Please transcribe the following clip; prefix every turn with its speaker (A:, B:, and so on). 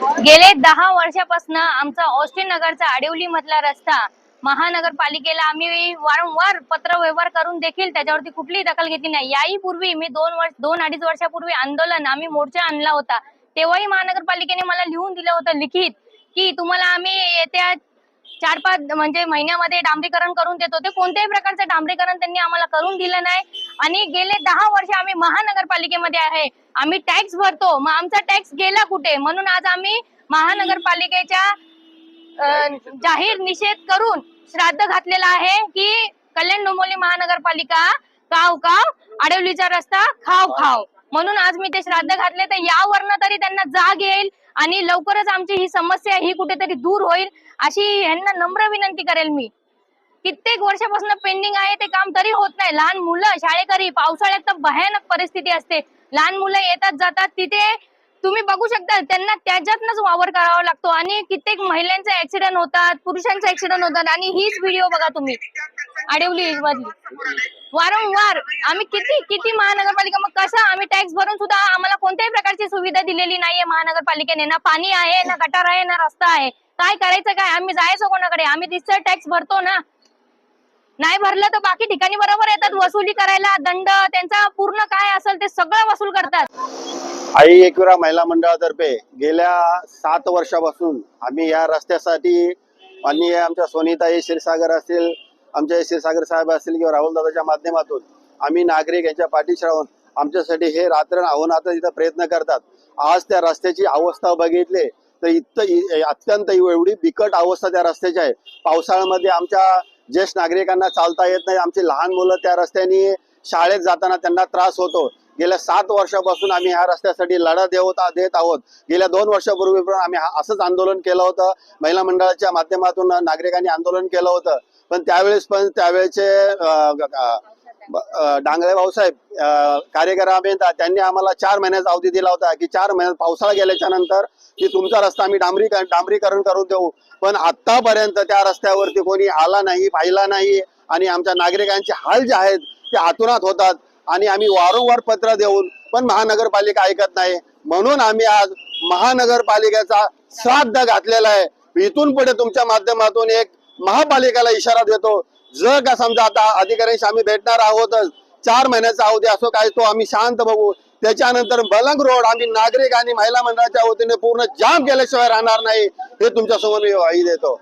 A: गेले दहा वर्षापासून आमचा ऑस्टिन नगरचा आडिवली मधला रस्ता महानगरपालिकेला आम्ही वारंवार पत्र व्यवहार करून देखील त्याच्यावरती कुठलीही दखल घेतली नाही. याही पूर्वी मी दोन वर्ष दोन अडीच वर्षापूर्वी आंदोलन आम्ही मोर्चा आणला होता. तेव्हाही महानगरपालिकेने मला लिहून दिलं होतं लिखित की तुम्हाला आम्ही येत्या चार पाच म्हणजे महिन्यामध्ये डांबरीकरण करून देतो ते कोणत्याही प्रकारचं डांबरीकरण त्यांनी आम्हाला करून दिलं नाही. आणि गेले दहा वर्ष आम्ही महानगरपालिकेमध्ये आहे. आम्ही टॅक्स भरतो. मग आमचा टॅक्स गेला कुठे? म्हणून आज आम्ही महानगरपालिकेच्या जाहीर निषेध करून श्राद्ध घातलेला आहे की कल्याण डोंबिवली महानगरपालिका काव काव आडवलीचा रस्ता खाव खाव म्हणून आज मी ते श्राद्ध घातले तर यावरनं तरी त्यांना जाग येईल आणि लवकरच आमची ही समस्या ही कुठेतरी दूर होईल अशी यांना नम्र विनंती करेल मी. कित्येक वर्षापासून पेंडिंग आहे ते काम तरी होत नाही. लहान मुलं शाळेकरी पावसाळ्यात तर भयानक परिस्थिती असते. लहान मुलं येतात जातात तिथे तुम्ही बघू शकता त्यांना त्याच्यातनच वावर करावा लागतो. आणि कित्येक महिलांचे ऍक्सिडेंट होतात पुरुषांचे ऍक्सिडेंट होतात आणि हीच व्हिडिओ बघा तुम्ही. अडवली मधली वारंवार आम्ही किती किती महानगरपालिका मग कसं आम्ही टॅक्स भरून सुद्धा आम्हाला कोणत्याही प्रकारची सुविधा दिलेली नाहीये महानगरपालिकेने. ना पाणी आहे ना गटार आहे ना रस्ता आहे. काय करायचं काय? आम्ही जायचं कोणाकडे? आम्ही तिथं टॅक्स भरतो ना. नाही भरलं तर बाकी ठिकाणी बरोबर येतात. वसुली करायला दंड त्यांचा पूर्ण काय असेल ते सगळं वसूल करतात.
B: आई एकविरा महिला मंडळातर्फे गेल्या सात वर्षापासून आम्ही या रस्त्यासाठी माननीय आमच्या सोनीताई क्षीरसागर असतील आमचे क्षीरसागर साहेब असतील किंवा राहुल दादाच्या माध्यमातून आम्ही नागरिक यांच्या पाठीशी राहून आमच्यासाठी हे रात्र आव्हानात इथं प्रयत्न करतात. आज त्या रस्त्याची अवस्था बघितली तर इथं अत्यंत एवढी बिकट अवस्था त्या रस्त्याची आहे. पावसाळ्यामध्ये आमच्या ज्येष्ठ नागरिकांना चालता येत नाही. आमची लहान मुलं त्या रस्त्याने शाळेत जाताना त्यांना त्रास होतो. गेल्या सात वर्षापासून आम्ही ह्या रस्त्यासाठी लढा देवत देत आहोत. गेल्या दोन वर्षापूर्वी पण आम्ही असंच आंदोलन केलं होतं. महिला मंडळाच्या माध्यमातून नागरिकांनी आंदोलन केलं होतं. पण त्यावेळेस पण त्यावेळेचे डांगरे भाऊसाहेब कार्यकर अभियंता त्यांनी आम्हाला चार महिन्याचा अवधी दिला होता की चार महिन्यात पावसाळा गेल्याच्यानंतर की तुमचा रस्ता आम्ही डांबरी डांबरीकरण करून देऊ. पण आतापर्यंत त्या रस्त्यावरती कोणी आला नाही पाहिला नाही आणि आमच्या नागरिकांचे हाल जे आहेत ते आतुरात होतात आणि आम्ही वारंवार पत्र देऊन पण महानगरपालिका ऐकत नाही. म्हणून आम्ही आज महानगरपालिकेचा श्राद्ध घातलेला आहे. इथून पुढे तुमच्या माध्यमातून एक महापालिकेला इशारा देतो जर का समजा आता अधिकाऱ्यांशी आम्ही भेटणार आहोतच चार महिन्याचा अवधी असो काय तो आम्ही शांत बघू. त्याच्यानंतर बलंग रोड आम्ही नागरिक आणि महिला मंडळाच्या वतीने पूर्ण जाम केल्याशिवाय राहणार नाही हे तुमच्यासमोर मी देतो.